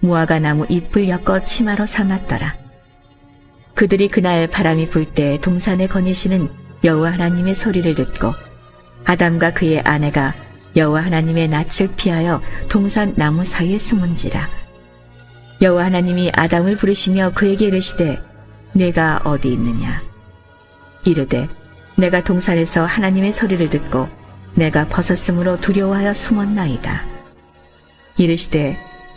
무화과 나무 잎을 엮어 치마로 삼았더라. 그들이 그날 바람이 불 때 동산에 거니시는 여호와 하나님의 소리를 듣고 아담과 그의 아내가 여호와 하나님의 낯을 피하여 동산 나무 사이에 숨은지라. 여호와 하나님이 아담을 부르시며 그에게 이르시되 내가 어디 있느냐 이르되 내가 동산에서 하나님의 소리를 듣고 내가 벗었으므로 두려워하여 숨었나이다. 이르시되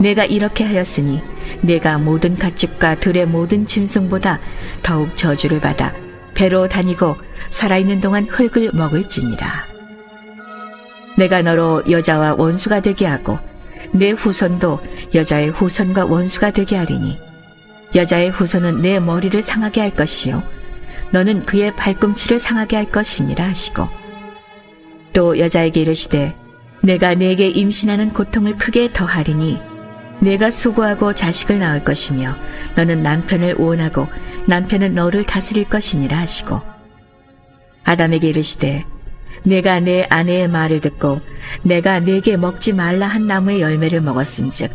내가 이렇게 하였으니 내가 모든 가축과 들의 모든 짐승보다 더욱 저주를 받아 배로 다니고 살아있는 동안 흙을 먹을지니라. 내가 너로 여자와 원수가 되게 하고 내 후손도 여자의 후손과 원수가 되게 하리니 여자의 후손은 내 머리를 상하게 할 것이요 너는 그의 발꿈치를 상하게 할 것이니라 하시고 또 여자에게 이르시되 내가 내게 임신하는 고통을 크게 더하리니 내가 수고하고 자식을 낳을 것이며 너는 남편을 오원하고 남편은 너를 다스릴 것이니라 하시고 아담에게 이르시되 내가 내 아내의 말을 듣고 내가 내게 먹지 말라 한 나무의 열매를 먹었은즉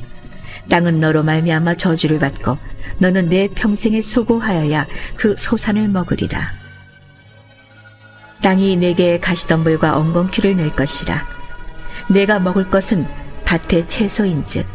땅은 너로 말미암아 저주를 받고 너는 내 평생에 수고하여야 그 소산을 먹으리라. 땅이 내게 가시덤불과 엉겅퀴를 낼 것이라. 내가 먹을 것은 밭의 채소인즉